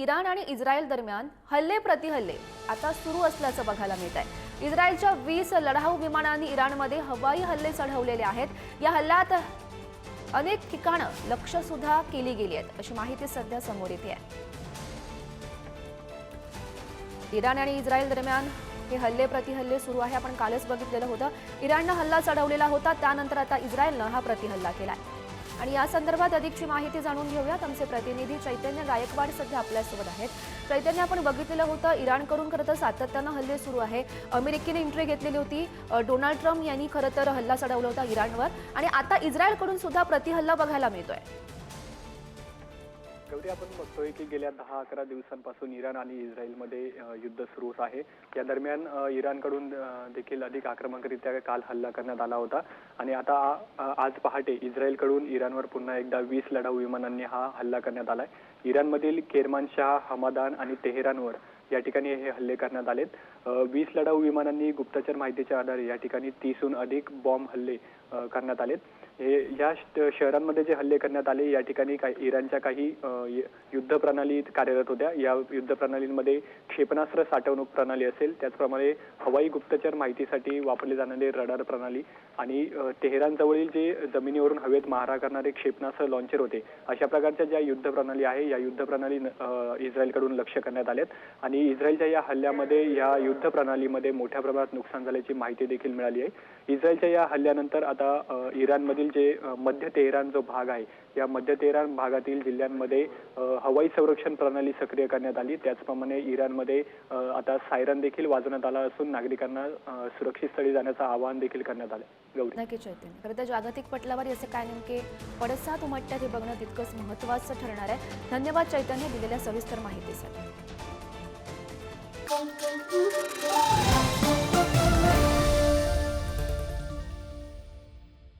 Iran आणि Israel दरम्यान हल्ले प्रतिहल्ले आता सुरू असल्याचं बघायला मिळत आहे. इस्रायलच्या वीस लढाऊ विमानांनी इराणमध्ये हवाई हल्ले चढवलेले आहेत. या हल्ल्यात अनेक ठिकाणं लक्ष सुद्धा केली गेली आहेत. अशी माहिती सध्या समोर येते आहे. इराण आणि इस्रायल दरम्यान हे हल्ले प्रतिहल्ले सुरू आहे. आपण कालच बघितलेलं होतं. इराणनं हल्ला चढवलेला होता. त्यानंतर आता इस्रायलनं हा प्रतिहल्ला केला आहे आणि या संदर्भात अधिकची माहिती जाणून घेऊयात. आमचे प्रतिनिधी चैतन्य गायकवाड सध्या आपल्यासोबत आहेत. चैतन्य आपण बघितलेलं होतं इराणकडून खरं तर सातत्यानं हल्ले सुरू आहे. अमेरिकेने एंट्री घेतलेली होती. डोनाल्ड ट्रम्प यांनी खरं तर हल्ला चढवला होता इराणवर. आणि आता इस्रायलकडून सुद्धा प्रतिहल्ला बघायला मिळतोय. गौरी आपण बघतोय की गेल्या दहा अकरा दिवसांपासून इराण आणि इस्रायलमध्ये युद्ध सुरू आहे. या दरम्यान इराणकडून देखील अधिक आक्रमकरित्या काल हल्ला करण्यात आला होता. आणि आता आज पहाटे इस्रायलकडून इराणवर पुन्हा एकदा वीस लढाऊ विमानांनी हा हल्ला करण्यात आलाय. इराणमधील केरमानशाह हमादान आणि तेहरानवर या ठिकाणी हे हल्ले करण्यात आलेत. वीस लढाऊ विमानांनी गुप्तचर माहितीच्या आधारे या ठिकाणी तीसहून अधिक बॉम्ब हल्ले करण्यात आलेत. हे या श- शहरांमध्ये जे हल्ले करण्यात आले या ठिकाणी काही इराणच्या काही युद्ध प्रणाली कार्यरत होत्या. या युद्ध प्रणालींमध्ये क्षेपणास्त्र साठवणूक प्रणाली असेल त्याचप्रमाणे हवाई गुप्तचर माहितीसाठी वापरले जाणारे रडार प्रणाली आणि तेहरानजवळील जे जमिनीवरून हवेत मारा करणारे क्षेपणास्त्र लॉन्चर होते अशा प्रकारच्या ज्या युद्ध प्रणाली आहे या युद्ध प्रणाली इस्रायलकडून लक्ष करण्यात आल्यात आणि इस्रायलच्या या हल्ल्यामध्ये या युद्ध प्रणालीमध्ये मोठ्या प्रमाणात नुकसान झाल्याची माहिती देखील मिळाली आहे. इस्रायलच्या या हल्ल्यानंतर आता इराणमधील जे मध्य तेहरान जो भाग आहे या मध्य तेहरान भागातील जिल्ह्यांमध्ये हवाई संरक्षण प्रणाली सक्रिय करण्यात आली. त्याचप्रमाणे इराणमध्ये आता सायरन देखील वाजवण्यात आला असून नागरिकांना सुरक्षित स्थळी जाण्याचं आवाहन देखील करण्यात आलं गौरी. नक्की खरं तर जागतिक पटलावर याचे काय नेमके पडसाद? उमटतात हे बघणं तितकंच महत्त्वाचं ठरणार आहे. धन्यवाद चैतन्य दिलेल्या सविस्तर माहितीसाठी. Música